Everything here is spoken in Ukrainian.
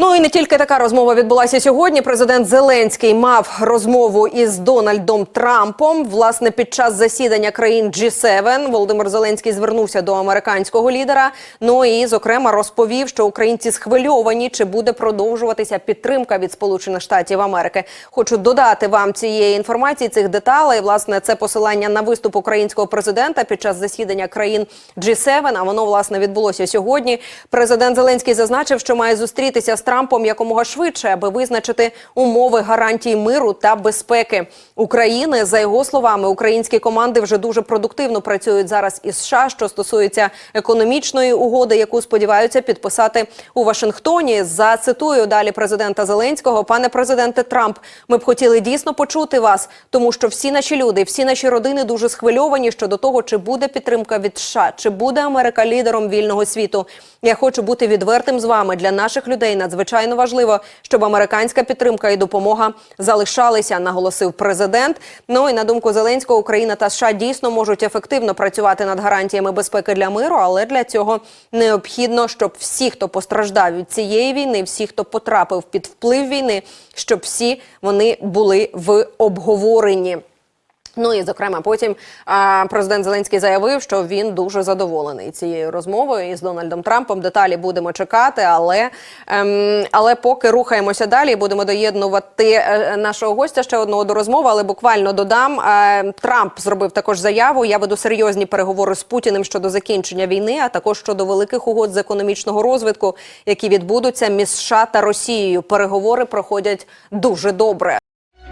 Ну і не тільки така розмова відбулася сьогодні. Президент Зеленський мав розмову із Дональдом Трампом. Власне, під час засідання країн G7 Володимир Зеленський звернувся до американського лідера. Ну і зокрема розповів, що українці схвильовані, чи буде продовжуватися підтримка від Сполучених Штатів Америки. Хочу додати вам цієї інформації, цих деталей. Власне, це посилання на виступ українського президента під час засідання країн G7, А воно власне відбулося сьогодні. Президент Зеленський зазначив, що має зустрітися з Трампом якомога швидше, аби визначити умови гарантій миру та безпеки України. За його словами, українські команди вже дуже продуктивно працюють зараз із США, що стосується економічної угоди, яку сподіваються підписати у Вашингтоні. Зацитую далі президента Зеленського. Пане президенте Трамп, ми б хотіли дійсно почути вас, тому що всі наші люди, всі наші родини дуже схвильовані щодо того, чи буде підтримка від США, чи буде Америка лідером вільного світу. Я хочу бути відвертим з вами для наших людей. Надзвичайно важливо, щоб американська підтримка і допомога залишалися, наголосив президент. Ну і на думку Зеленського, Україна та США дійсно можуть ефективно працювати над гарантіями безпеки для миру, але для цього необхідно, щоб всі, хто постраждав від цієї війни, всі, хто потрапив під вплив війни, щоб всі вони були в обговоренні. Ну і зокрема, потім президент Зеленський заявив, що він дуже задоволений цією розмовою із Дональдом Трампом. Деталі будемо чекати, але ем, але поки рухаємося далі, будемо доєднувати е, нашого гостя ще одного до розмови. Але буквально додам е, Трамп зробив також заяву. Я веду серйозні переговори з Путіним щодо закінчення війни, а також щодо великих угод з економічного розвитку, які відбудуться між США та Росією. Переговори проходять дуже добре.